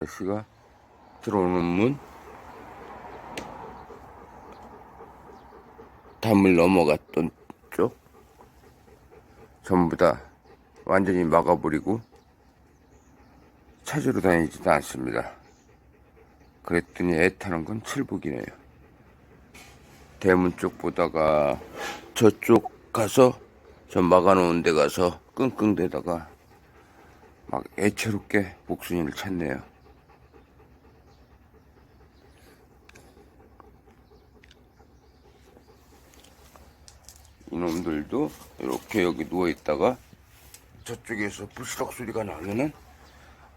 아저씨가 들어오는 문 담을 넘어갔던 쪽 전부 다 완전히 막아버리고 찾으러 다니지도 않습니다. 그랬더니 애 타는 건 칠북이네요. 대문 쪽 보다가 저쪽 가서 저 막아놓은 데 가서 끙끙대다가 막 애처롭게 복순이를 찾네요. 놈들도 이렇게 여기 누워 있다가 저쪽에서 부스럭 소리가 나면은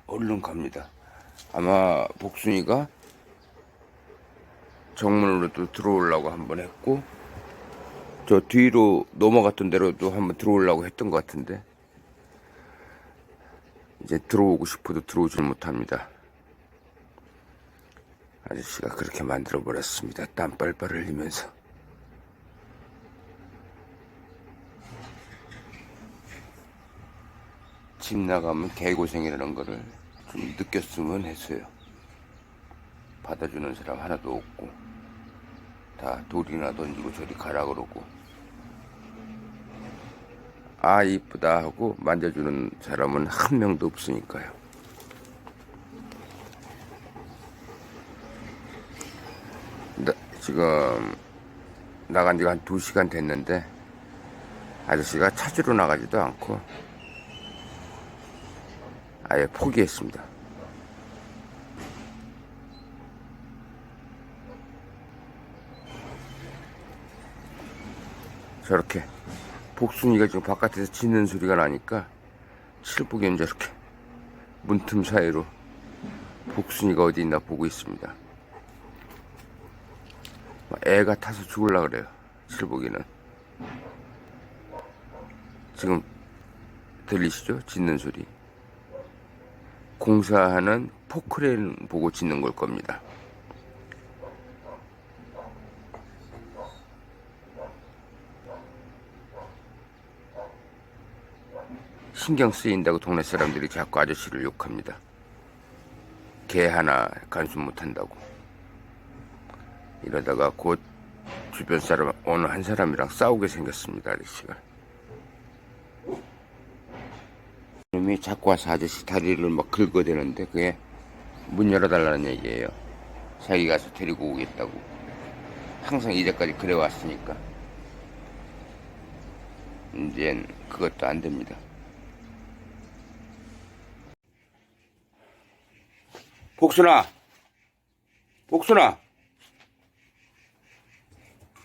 얼른 갑니다. 아마 복순이가 정문으로도 들어오려고 한번 했고 저 뒤로 넘어갔던 데로도 한번 들어오려고 했던 것 같은데 이제 들어오고 싶어도 들어오질 못합니다. 아저씨가 그렇게 만들어 버렸습니다. 땀 빨빨 흘리면서. 집 나가면 개고생이라는 거를 좀 느꼈으면 했어요. 받아주는 사람 하나도 없고, 다 돌이나 던지고 저리 가라 그러고, 아, 이쁘다 하고 만져주는 사람은 한 명도 없으니까요. 나, 지금 나간 지가 한두 시간 됐는데, 아저씨가 찾으러 나가지도 않고, 아예 포기했습니다. 저렇게 복순이가 지금 바깥에서 짖는 소리가 나니까 칠복이 저렇게 문틈 사이로 복순이가 어디 있나 보고 있습니다. 애가 타서 죽을라 그래요. 칠복이는. 지금 들리시죠? 짖는 소리. 공사하는 포크레인 보고 짓는 걸 겁니다. 신경 쓰인다고 동네 사람들이 자꾸 아저씨를 욕합니다. 개 하나 간수 못한다고. 이러다가 곧 주변 사람 어느 한 사람이랑 싸우게 생겼습니다, 아저씨가. 놈이 자꾸 와서 아저씨 다리를 막 긁어대는데 그게 문 열어달라는 얘기예요. 자기 가서 데리고 오겠다고. 항상 이제까지 그래왔으니까. 이젠 그것도 안 됩니다. 복순아! 복순아!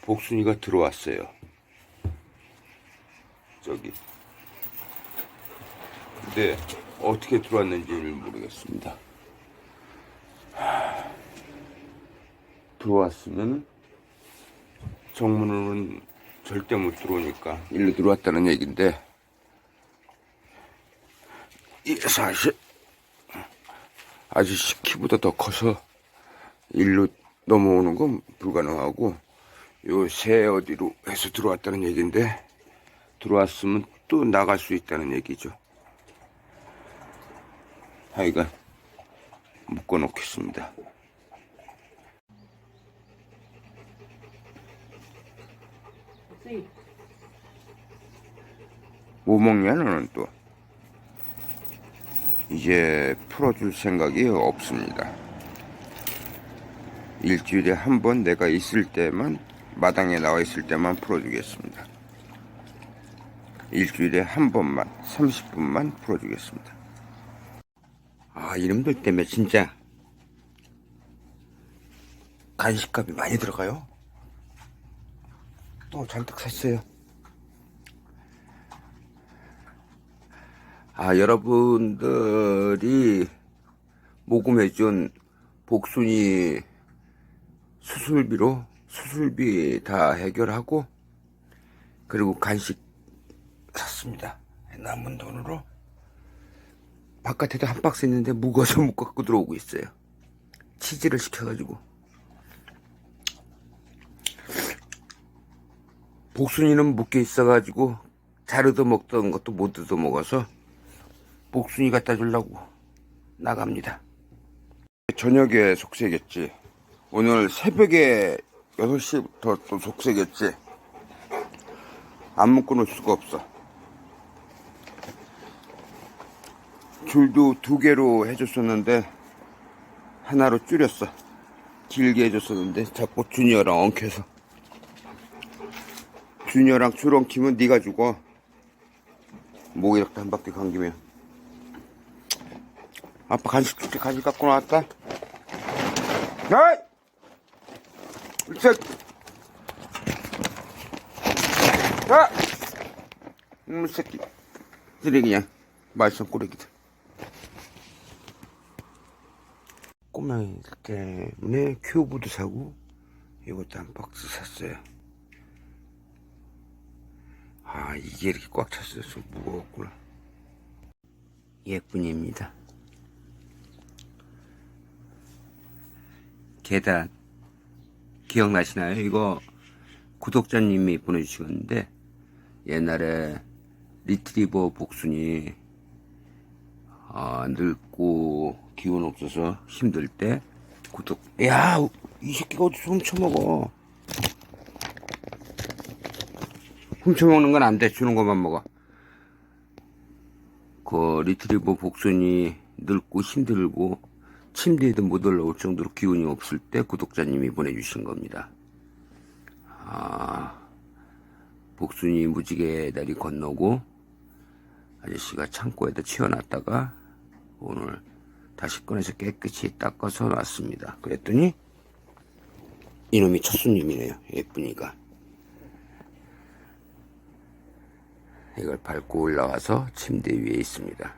복순이가 들어왔어요. 저기. 근데 어떻게 들어왔는지를 모르겠습니다. 하, 들어왔으면 정문으로는 절대 못 들어오니까 일로 들어왔다는 얘긴데 이 사실 아저씨 키보다 더 커서 일로 넘어오는 건 불가능하고 요 새 어디로 해서 들어왔다는 얘긴데 들어왔으면 또 나갈 수 있다는 얘기죠. 하여간 묶어 놓겠습니다. 뭐 먹냐 너는 또 이제 풀어줄 생각이 없습니다. 일주일에 한 번 내가 있을 때만 마당에 나와 있을 때만 풀어주겠습니다. 일주일에 한 번만 30분만 풀어주겠습니다. 아 이놈들 때문에 진짜 간식값이 많이 들어가요. 또 잔뜩 샀어요. 아, 여러분들이 모금해준 복순이 수술비로 수술비 다 해결하고 그리고 간식 샀습니다. 남은 돈으로 바깥에도 한 박스 있는데 무거워서 못 갖고 들어오고 있어요. 치즈를 시켜가지고 복순이는 묶여 있어가지고 잘 얻어먹던 것도 못 얻어먹어서 복순이 갖다 주려고 나갑니다. 저녁에 속세겠지. 오늘 새벽에 6시부터 또 속세겠지. 안 묶어놓을 수가 없어. 줄도 두 개로 해줬었는데 하나로 줄였어. 길게 해줬었는데 자꾸 주니어랑 엉켜서. 주니어랑 줄 엉키면 네가 죽어. 목 이렇게 한 바퀴 감기면. 아빠 간식 줄게 간식 갖고 나왔다. 야이! 으쌰! 야! 이놈의 새끼. 쓰레기냐. 말썽 꾸러기들. 꼬마이들 때문에 큐브도 사고, 이것도 한 박스 샀어요. 아, 이게 이렇게 꽉 찼어요. 좀 무거웠구나. 예쁜입니다. 계단. 기억나시나요? 이거 구독자님이 보내주셨는데, 옛날에 리트리버 복순이, 아, 늙고 기운 없어서 힘들 때, 구독, 야, 이 새끼가 어디서 훔쳐먹어. 훔쳐먹는 건 안 돼. 주는 것만 먹어. 그 리트리버 복순이 늙고 힘들고 침대에도 못 올라올 정도로 기운이 없을 때 구독자님이 보내주신 겁니다. 아, 복순이 무지개 다리 건너고 아저씨가 창고에다 치워놨다가 오늘 다시 꺼내서 깨끗이 닦아서 놨습니다. 그랬더니 이놈이 첫 손님이네요. 예쁘니까. 이걸 밟고 올라와서 침대 위에 있습니다.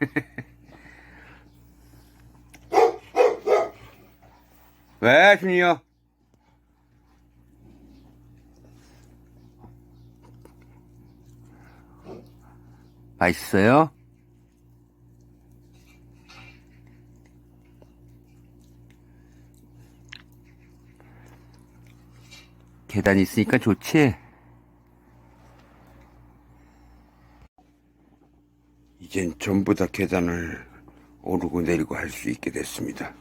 왜, 준이요? 맛있어요? 계단 있으니까 좋지? 이젠 전부 다 계단을 오르고 내리고 할 수 있게 됐습니다.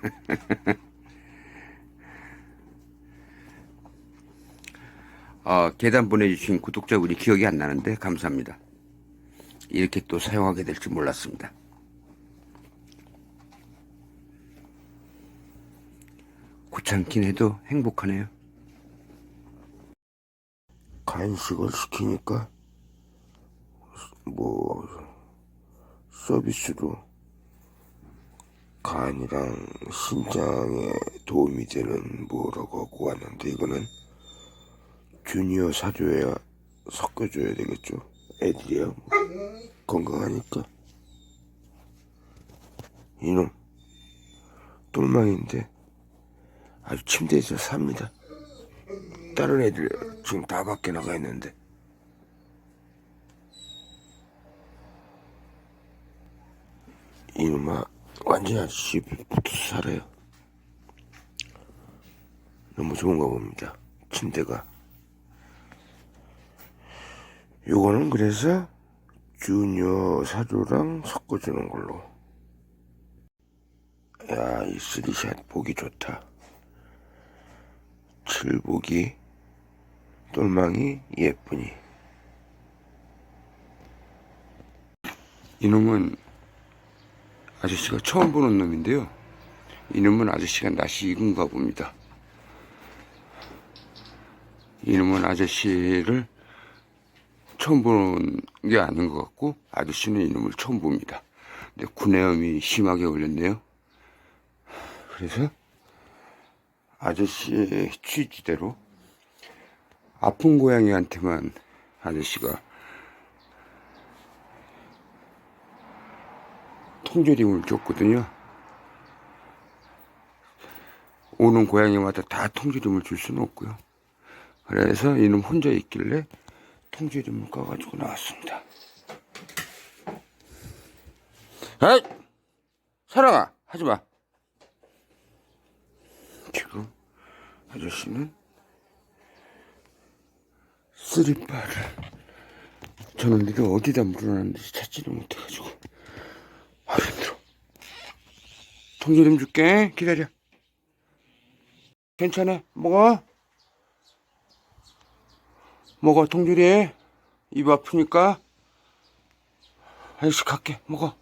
어, 계단 보내주신 구독자분이 기억이 안 나는데 감사합니다. 이렇게 또 사용하게 될 줄 몰랐습니다. 귀찮긴 해도 행복하네요. 간식을 시키니까 뭐 서비스로 간이랑 신장에 도움이 되는 뭐라고 하고 왔는데 이거는 주니어 사줘야 섞어줘야 되겠죠. 애들이야 뭐 건강하니까 이놈 똘망인데 아주 침대에서 삽니다. 다른 애들 지금 다 밖에 나가 있는데. 이놈아, 완전히 아저씨 살아요. 너무 좋은가 봅니다. 침대가. 요거는 그래서 주니어 사조랑 섞어주는 걸로. 야, 이 쓰리샷 보기 좋다. 칠복이 똘망이 예쁘니 이놈은 아저씨가 처음 보는 놈인데요. 이놈은 아저씨가 낯이 익은가 봅니다. 이놈은 아저씨를 처음 보는 게 아닌 것 같고 아저씨는 이놈을 처음 봅니다. 근데 구내염이 심하게 걸렸네요. 그래서 아저씨의 취지대로 아픈 고양이한테만 아저씨가 통조림을 줬거든요. 오는 고양이마다 다 통조림을 줄 수는 없고요. 그래서 이놈 혼자 있길래 통조림을 까가지고 나왔습니다. 에이! 사랑아, 하지 마. 지금 아저씨는 쓰리바를 저는 이를 어디다 물어놨는지 찾지를 못해가지고 아 힘들어 통조 좀 줄게. 기다려. 괜찮아. 먹어. 먹어 통조리 입 아프니까. 아저씨 갈게. 먹어